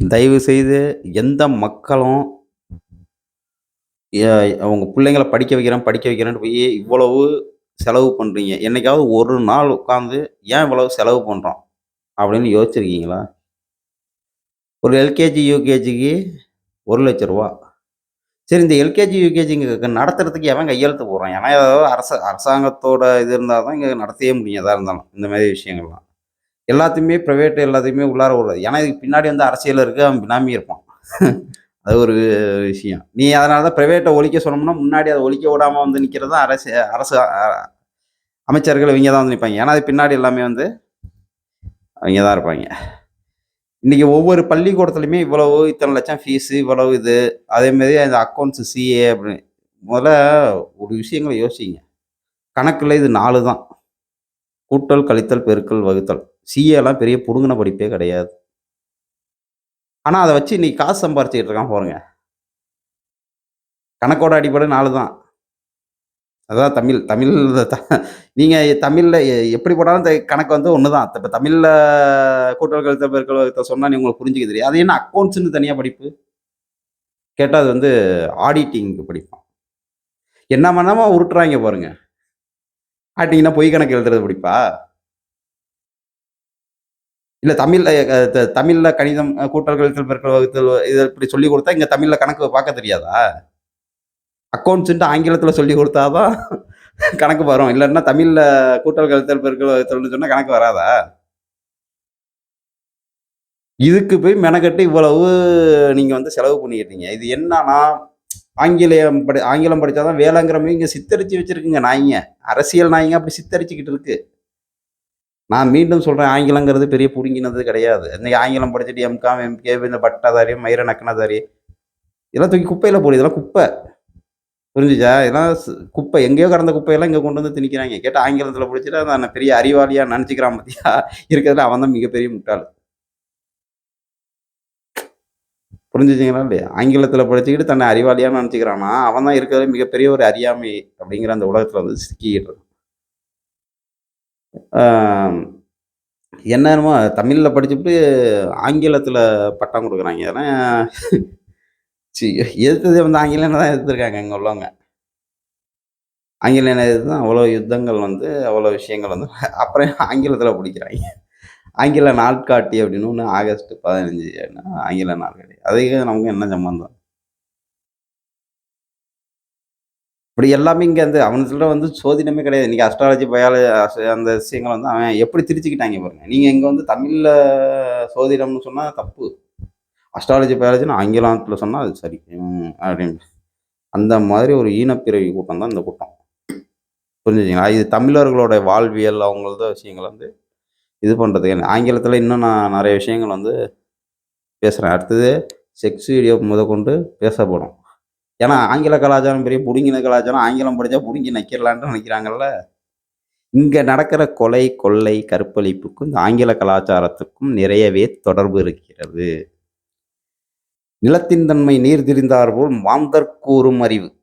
தயவு செய்து எந்த மக்களும் அவங்க பிள்ளைங்கள படிக்க வைக்கிறேன், படிக்க வைக்கிறேன்னு போய் இவ்வளவு செலவு பண்ணுறீங்க என்னைக்காவது ஒரு நாள் உட்காந்து ஏன் இவ்வளவு செலவு பண்ணுறோம் அப்படின்னு யோசிச்சிருக்கீங்களா? ஒரு எல்கேஜி, யூகேஜிக்கு ஒரு லட்ச ரூபா சரி இந்த எல்கேஜி, யுகேஜிங்க நடத்துறதுக்கு எவன் கையெழுத்து போடுறான்? ஏன்னா ஏதாவது அரச அரசாங்கத்தோட இது இருந்தால் தான் இங்கே நடத்தவே முடியும் எதாக இருந்தாலும். இந்த மாதிரி விஷயங்கள்லாம். எல்லாத்தையுமே ப்ரைவேட்டு எல்லாத்தையுமே உள்ளார விடாது. ஏன்னா இதுக்கு பின்னாடி வந்து அரசியல் இருக்கு. அவன் பினாமி இருப்பான். அது ஒரு விஷயம். நீ அதனால தான் ப்ரைவேட்டை ஒழிக்க சொன்னோம்னா, முன்னாடி அதை ஒழிக்க விடாம வந்து நிற்கிறது தான் அரசு அரசு அமைச்சர்கள் இவங்க தான் வந்து நிற்பாங்க ஏன்னா அது பின்னாடி எல்லாமே வந்து அவங்க தான் இருப்பாங்க இன்றைக்கி ஒவ்வொரு பள்ளிக்கூடத்துலையுமே இவ்வளவு இத்தனை லட்சம் ஃபீஸு, இவ்வளவு இது. அதேமாரி அந்த அக்கவுண்ட்ஸ் சிஏ அப்படின்னு. முதல்ல ஒரு விஷயங்கள யோசிங்க. கணக்கில் இது நாலு தான். கூட்டல், கழித்தல், பெருக்கல், வகுத்தல். சிஏலாம் பெரிய புடுங்கின படிப்பே கிடையாது. ஆனால் அதை வச்சு இன்னைக்கு காசு சம்பாரிச்சிக்கிட்டு இருக்கான் பாருங்க. கணக்கோட அடிப்படை நாலு தான். அதான் தமிழ். தமிழ் த நீங்கள் தமிழில் எ எப்படி போட்டாலும் த கணக்கு வந்து ஒன்று தான். இப்போ தமிழில் கூட்டல், கழுத்த பெருக்கல், சொன்னால் நீங்கள் நீ உங்களுக்கு புரிஞ்சுக்க தெரியும். அது என்ன அக்கௌண்ட்ஸ்னு தனியாக படிப்பு? கேட்டால் அது வந்து ஆடிட்டிங்க்கு படிப்பான். என்ன பண்ணாமல் உருட்டுறாய்ங்க பாருங்க. ஆடிட்டிங்னா பொய் கணக்கு எழுதுறது படிப்பா? இல்லை தமிழில் தமிழில் கணிதம், கூட்டல், கழித்தல், பெருக்கல், வகுத்தல் இதை இப்படி சொல்லிக் கொடுத்தா இங்கே தமிழில் கணக்கு பார்க்க தெரியாதா? அக்கௌண்ட்ஸுன்ட்டு ஆங்கிலத்தில் சொல்லிக் கொடுத்தா தான் கணக்கு வரும். இல்லைன்னா தமிழில் கூட்டல், கழித்தல், பெருக்கல், வகுத்தல்னு சொன்னால் கணக்கு வராதா? இதுக்கு போய் மெனக்கட்டு இவ்வளவு நீங்கள் வந்து செலவு பண்ணிக்கிட்டீங்க. இது என்னன்னா, ஆங்கிலேயம் படி ஆங்கிலம் படித்தாதான் வேலைங்கிற சித்தரித்து வச்சுருக்குங்க சித்தரிச்சு நாய்ங்க. அரசியல் நாய்ங்க அப்படி சித்தரிச்சுக்கிட்டு இருக்குது நான் மீண்டும் சொல்கிறேன் ஆங்கிலங்கிறது பெரிய புடுங்கினது கிடையாது. இன்னைக்கு ஆங்கிலம் படிச்சுட்டு எம்.காம், எம்.கே இந்த பட்டாதாரி மயிர நக்கனாதாரி இதெல்லாம் தூக்கி குப்பையில் போடுது இதெல்லாம் குப்பை. புரிஞ்சுச்சா? இதெல்லாம் குப்பை. எங்கேயோ கடந்த குப்பையெல்லாம் இங்கே கொண்டு வந்து திணிக்கிறாங்க கேட்டால் ஆங்கிலத்தில் பிடிச்சிட்டு நான் பெரிய அறிவாளியாக நினச்சிக்கிறான் பாத்தியா? இருக்கிறதுல அவன் தான் மிகப்பெரிய முட்டாள். புரிஞ்சுச்சிங்களா இல்லையா? ஆங்கிலத்தில் படிச்சுக்கிட்டு தன்னை அறிவாளியாக நினச்சிக்கிறான்னா அவன் தான் இருக்கிறது மிகப்பெரிய ஒரு அறியாமை அப்படிங்கிற அந்த உலகத்தில் வந்து சிக்கிக்கிட்டு என்னென்னமோ தமிழில் படிச்சுட்டு தமிழ்ல ஆங்கிலத்துல பட்டம் கொடுக்குறாங்க ஏன்னா சி வந்து ஆங்கிலம் தான் எதிர்த்துருக்காங்க இங்க உள்ளவங்க. ஆங்கில எதிர்த்து தான் அவ்வளோ யுத்தங்கள் வந்து, அவ்வளோ விஷயங்கள் வந்து அப்புறம் ஆங்கிலத்துல பிடிக்கிறாங்க ஆங்கில நாட்காட்டி அப்படின்னு ஒன்று ஆகஸ்ட் 15 ஆங்கில நாட்காட்டி. அதுக்கு நமக்கு என்ன சம்மந்தம்? இப்படி எல்லாமே இங்கே வந்து அவனுக்குள்ள வந்து சோதிடமே கிடையாது. இன்றைக்கி அஸ்ட்ராலஜி, பயால அந்த விஷயங்கள் வந்து அவன் எப்படி திரிச்சுக்கிட்டாங்க பாருங்க. நீங்கள் இங்கே வந்து தமிழில் சோதிடம்னு சொன்னால் தப்பு. அஸ்ட்ராலஜி, பயாலஜின்னு ஆங்கிலத்தில் சொன்னால் அது சரி. அப்படின்னு. அந்த மாதிரி ஒரு ஈனப்பிறவி கூட்டம் தான் இந்த கூட்டம். புரிஞ்சுச்சிங்களா இது தமிழர்களோட வாழ்வியல், அவங்களது விஷயங்களை வந்து இது பண்ணுறதுக்கு ஆங்கிலத்தில் இன்னும் நான் நிறைய விஷயங்கள் வந்து பேசுகிறேன் அடுத்தது செக்ஸ் வீடியோ முதற்கொண்டு பேசப்படும். ஏன்னா ஆங்கில கலாச்சாரம் பெரிய புடுங்கின கலாச்சாரம். ஆங்கிலம் படித்தா புடுங்கி நக்கிரலான்ட்டு நினைக்கிறாங்கல்ல இங்கே நடக்கிற கொலை, கொள்ளை, கற்பழிப்புக்கும் இந்த ஆங்கில கலாச்சாரத்துக்கும் நிறையவே தொடர்பு இருக்கிறது. நிலத்தின் தன்மை நீர் திரிந்தார் போல் மாந்தர் கூறும் அறிவு.